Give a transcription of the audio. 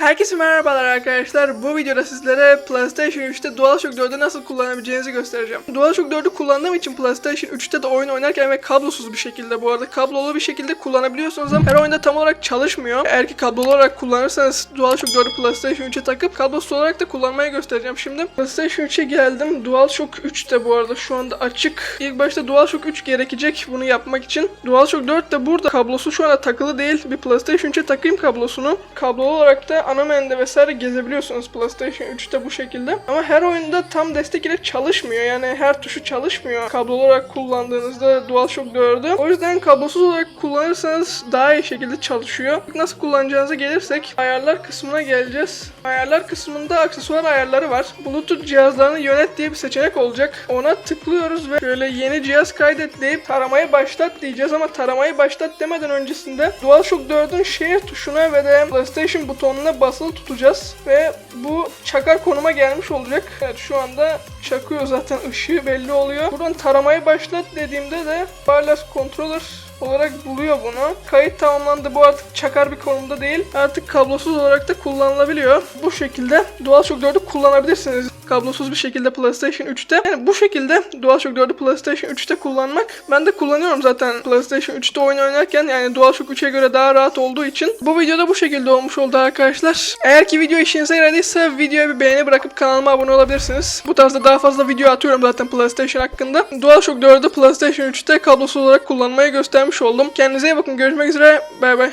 Herkese merhabalar arkadaşlar. Bu videoda sizlere PlayStation 3'te DualShock 4'ü nasıl kullanabileceğinizi göstereceğim. DualShock 4'ü kullandığım için PlayStation 3'te de oyun oynarken ve kablosuz bir şekilde bu arada kablolu bir şekilde kullanabiliyorsunuz ama her oyunda tam olarak çalışmıyor. Eğer ki kablolu olarak kullanırsanız DualShock 4'ü PlayStation 3'e takıp kablosuz olarak da kullanmayı göstereceğim şimdi. PlayStation 3'e geldim. DualShock 3 de bu arada şu anda açık. İlk başta DualShock 3 gerekecek bunu yapmak için. DualShock 4 de burada. Kablosu şu anda takılı değil. Bir PlayStation 3'e takayım kablosunu. Kablolu olarak da ana menüde vesaire gezebiliyorsunuz PlayStation 3'te bu şekilde. Ama her oyunda tam destek ile çalışmıyor. Yani her tuşu çalışmıyor. Kablolu olarak kullandığınızda DualShock 4'ü. O yüzden kablosuz olarak kullanırsanız daha iyi şekilde çalışıyor. Nasıl kullanacağınıza gelirsek ayarlar kısmına geleceğiz. Ayarlar kısmında aksesuar ayarları var. Bluetooth cihazlarını yönet diye bir seçenek olacak. Ona tıklıyoruz ve şöyle yeni cihaz kaydet deyip taramayı başlat diyeceğiz ama taramayı başlat demeden öncesinde DualShock 4'ün share tuşuna ve de PlayStation butonuna basılı tutacağız ve bu çakar konuma gelmiş olacak. Evet şu anda çakıyor zaten ışığı belli oluyor. Buradan taramayı başlat dediğimde de wireless controller olarak buluyor bunu. Kayıt tamamlandı. Bu artık çakar bir konumda değil. Artık kablosuz olarak da kullanılabiliyor. Bu şekilde DualShock 4'ü kullanabilirsiniz. Kablosuz bir şekilde PlayStation 3'te. Yani bu şekilde DualShock 4'ü PlayStation 3'te kullanmak. Ben de kullanıyorum zaten PlayStation 3'te oyun oynarken. Yani DualShock 3'e göre daha rahat olduğu için. Bu videoda bu şekilde olmuş oldu arkadaşlar. Eğer ki video işinize yaradıysa videoya bir beğeni bırakıp kanalıma abone olabilirsiniz. Bu tarzda daha fazla video atıyorum zaten PlayStation hakkında. DualShock 4'ü PlayStation 3'te kablosuz olarak kullanmayı göstermiş oldum. Kendinize iyi bakın. Görüşmek üzere. Bay bay.